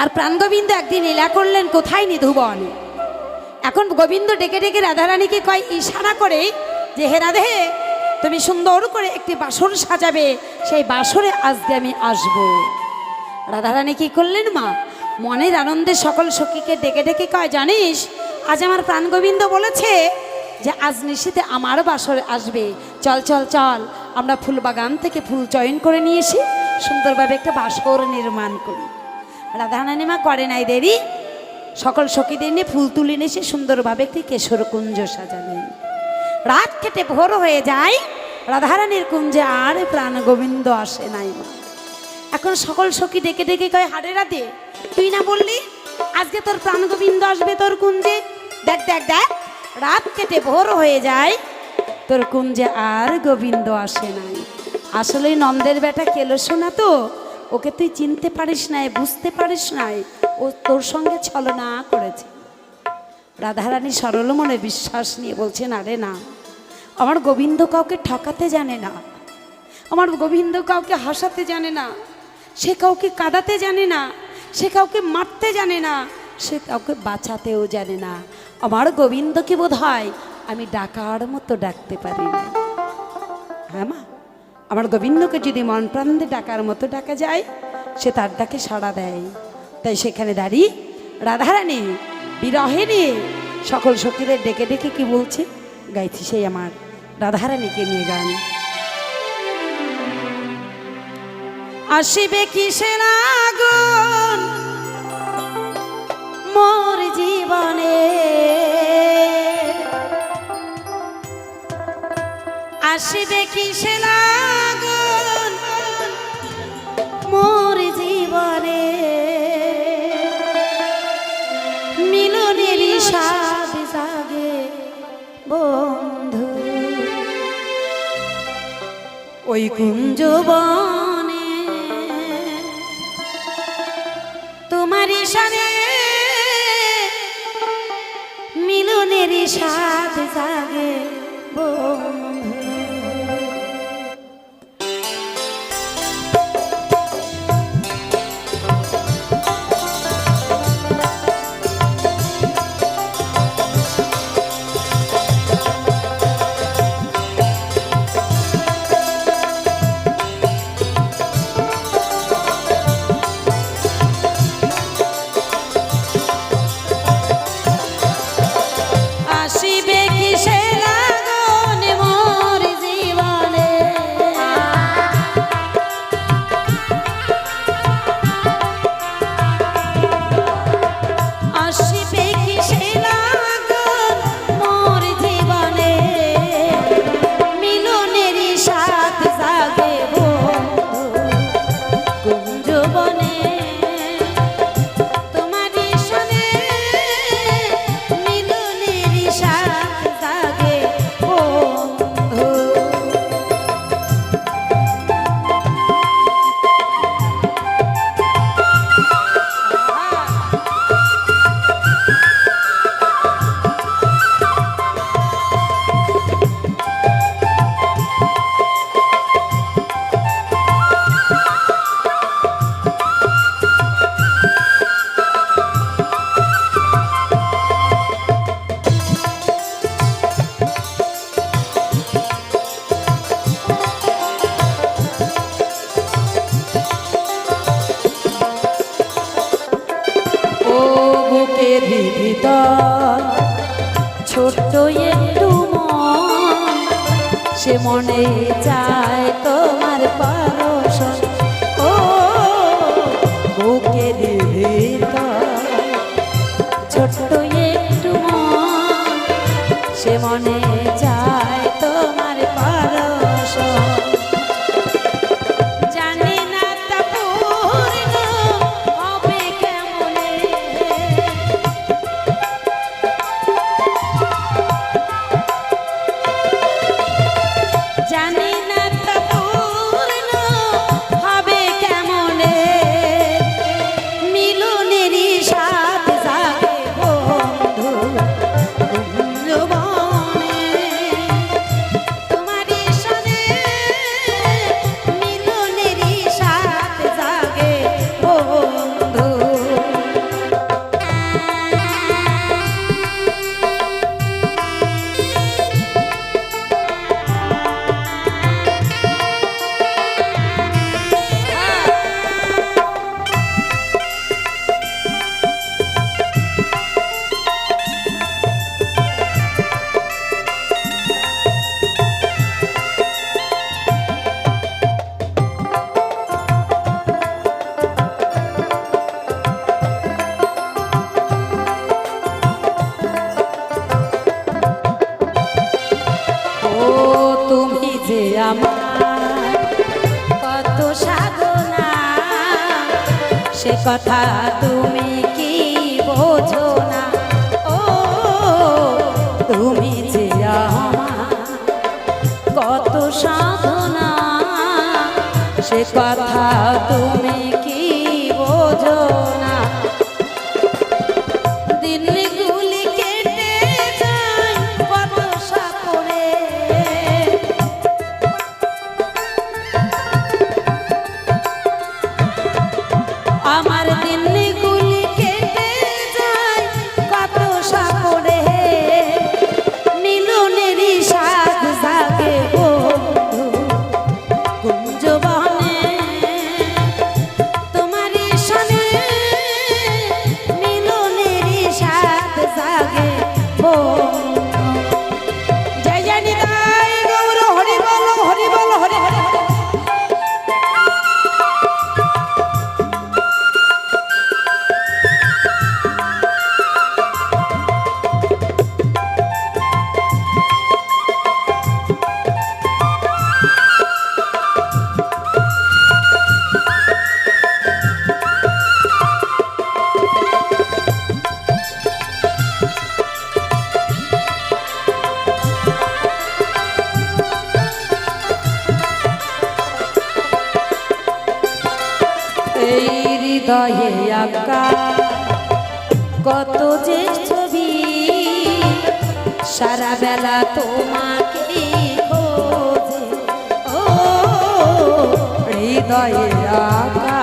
আর প্রাণগোবিন্দ একদিন লীলা করলেন, কোথায় নিধুবন? এখন গোবিন্দ ডেকে ডেকে রাধারানীকে কয়, ইশারা করে যে, হে রাধে, তুমি সুন্দর করে একটি বাসন সাজাবে, সেই বাসরে আজকে আমি আসব। রাধারানী কি করলেন মা? মনের আনন্দে সকল সখীকে ডেকে ডেকে কয়, জানিস, আজ আমার প্রাণগোবিন্দ বলেছে যে, আজ নিশীতে আমার বাসরে আসবে। চল চল চল, আমরা ফুল বাগান থেকে ফুল চয়ন করে নিয়ে সুন্দরভাবে একটা বাসর নির্মাণ করি। রাধারানী মা করে নাই দেরি সকল সখীদের নিয়ে ফুল তুলে নিয়ে এসে সুন্দরভাবে একটি কেশর কুঞ্জ সাজালেন। রাত কেটে ভোর হয়ে যায়, রাধারানীর কুঞ্জে আর প্রাণ গোবিন্দ আসে নাই মা। এখন সকল সখী ডেকে ডেকে কয়, হারে রাতে তুই না বললি আজকে তোর প্রাণ গোবিন্দ আসবে তোর কুঞ্জে? দেখ দেখ দেখ, রাত কেটে ভোর হয়ে যায়, তোর কুঞ্জে আর গোবিন্দ আসে নাই। আসলে নন্দের বেটা কেলো শোনা তো? ওকে তুই চিনতে পারিস নাই বুঝতে পারিস নাই ও তোর সঙ্গে ছলনা করেছে। রাধারানী সরল মনে বিশ্বাস নিয়ে বলছেন, আরে না, আমার গোবিন্দ কাউকে ঠকাতে জানে না, আমার গোবিন্দ কাউকে হাসাতে জানে না, সে কাউকে কাঁদাতে জানে না, সে কাউকে মারতে জানে না, সে কাউকে বাঁচাতেও জানে না। আমার গোবিন্দকে বোধ হয় আমি ডাকার মতো ডাকতে পারি না। হ্যাঁ মা। আমার গোবিন্দকে যদি মন প্রাণে ডাকার মতো ডাকা যায়, সে তার ডাকে সাড়া দেয়। তাই সেখানে দাঁড়িয়ে রাধারানী বিরহে নিয়ে সকল সখীদের ডেকে ডেকে কি বলছে? গাইছি সেই আমার রাধারানীকে নিয়ে গান। আসিবে কিসের আগুন মোর জীবনে? আসিবে কিসের ওই কুঞ্জবনে মনে চায় তোমার পরশন কথা তুমি কি বোঝো না? ও তুমি যে কত সাধনা সে কথা তুমি হৃদয়ে আঁকা কত যে ছবি, সারা বেলা তোমাকে ও হৃদয়ে আঁকা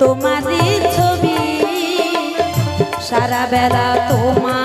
তোমারই ছবি, সারা বেলা তোমার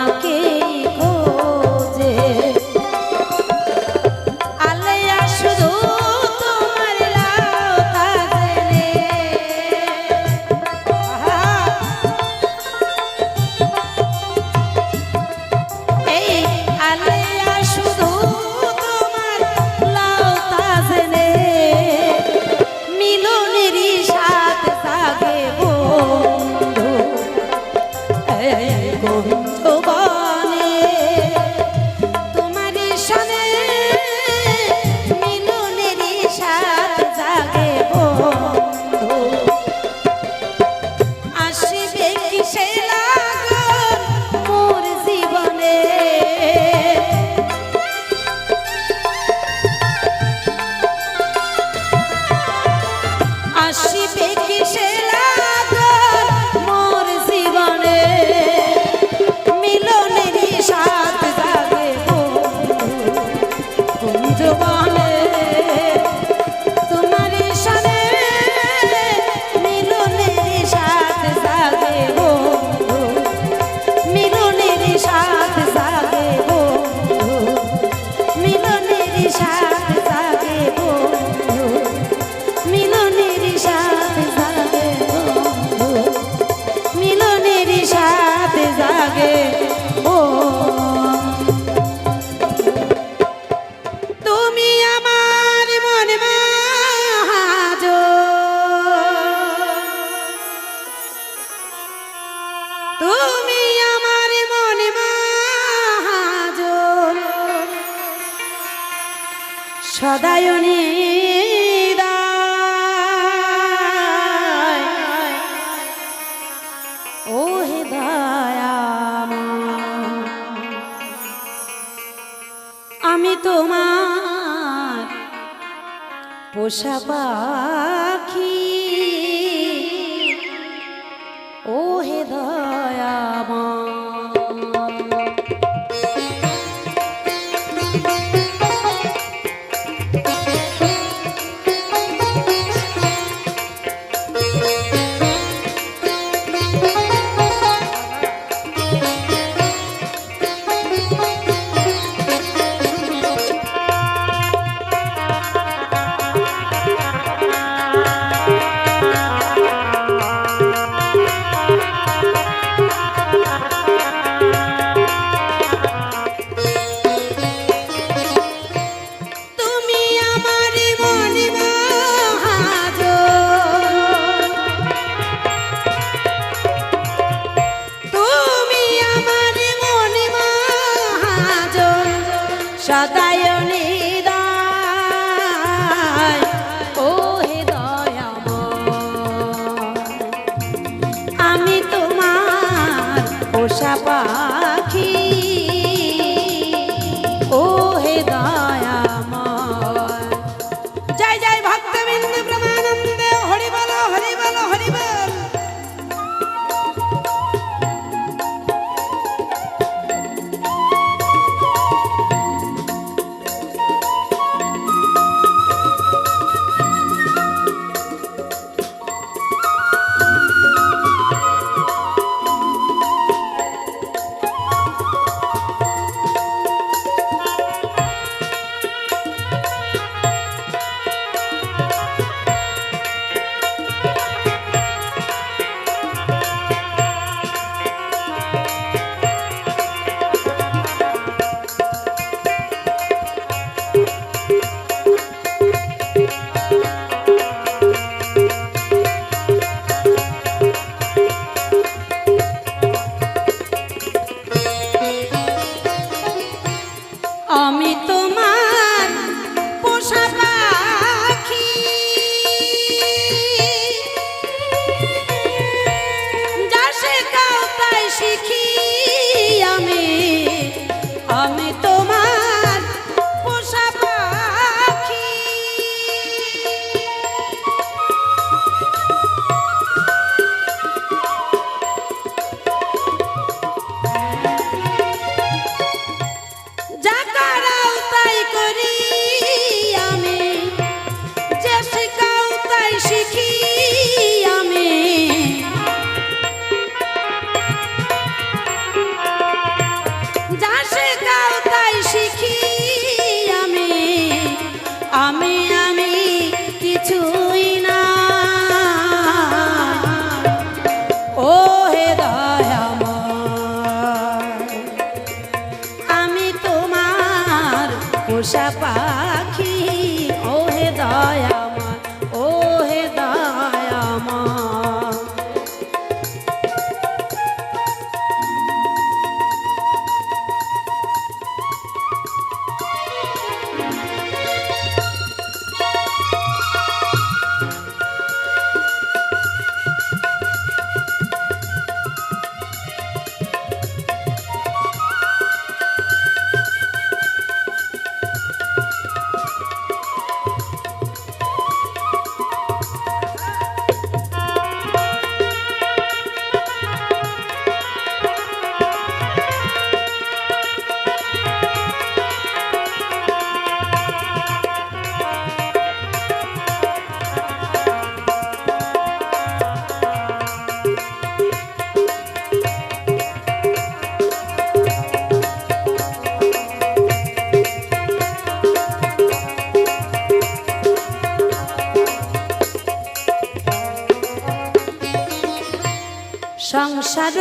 সদায়নী আমি তোমার পোষা পা সদায়নী সংসার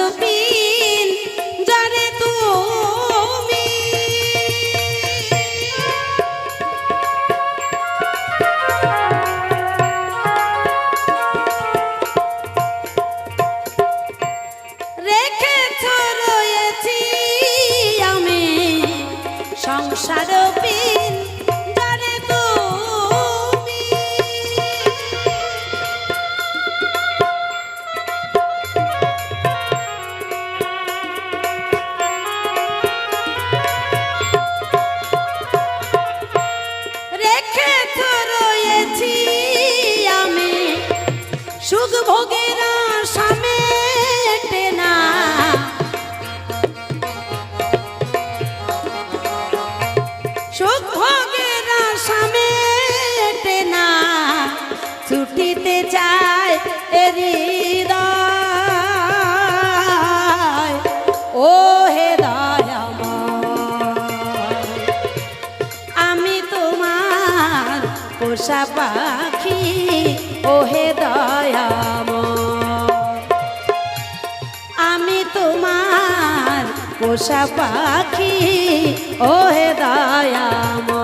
ভোগ পোষা পাখি ওহে দয়াম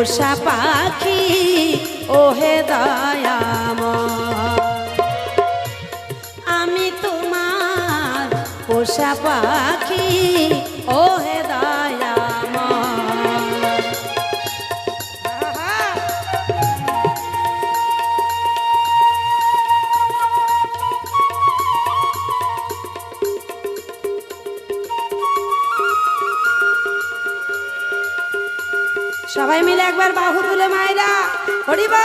পোষা পাখি ওহে দয়াম আমি তোমার পোষা পাখি ওহে সবাই মিলে একবার বাহু তুলে মাইরা হরিবা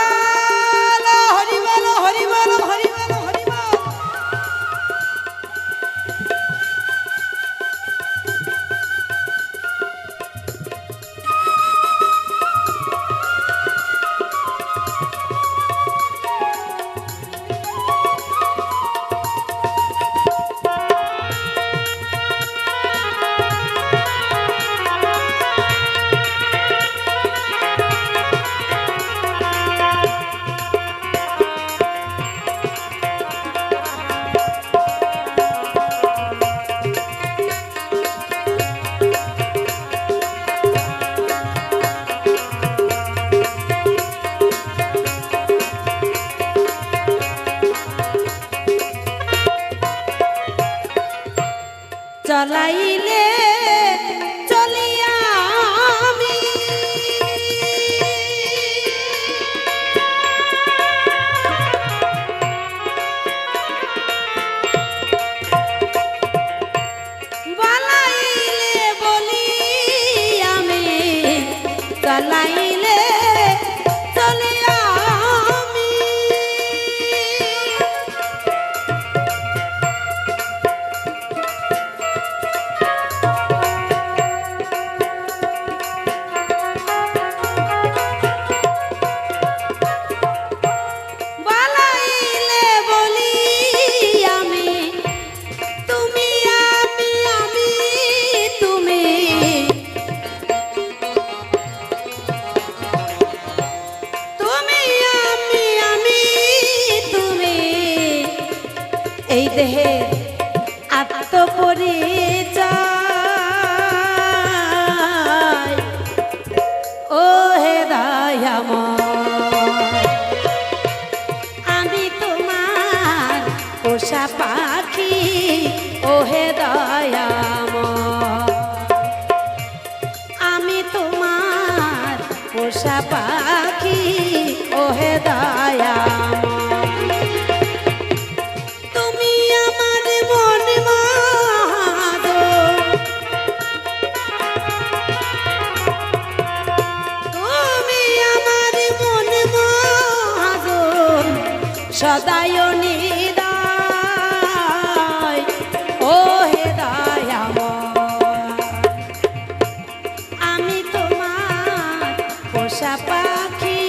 আশা পাখি,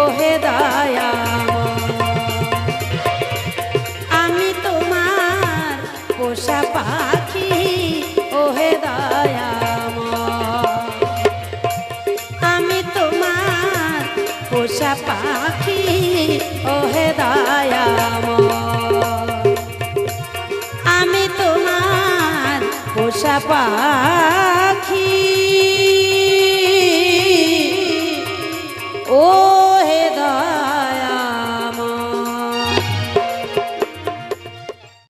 ওহে দয়া আমি তোমার পোষা পাখি, ওহে দয়া আমি তোমার পোষা পাখি, ওহে দয়া আমি তোমার পোষা পাখি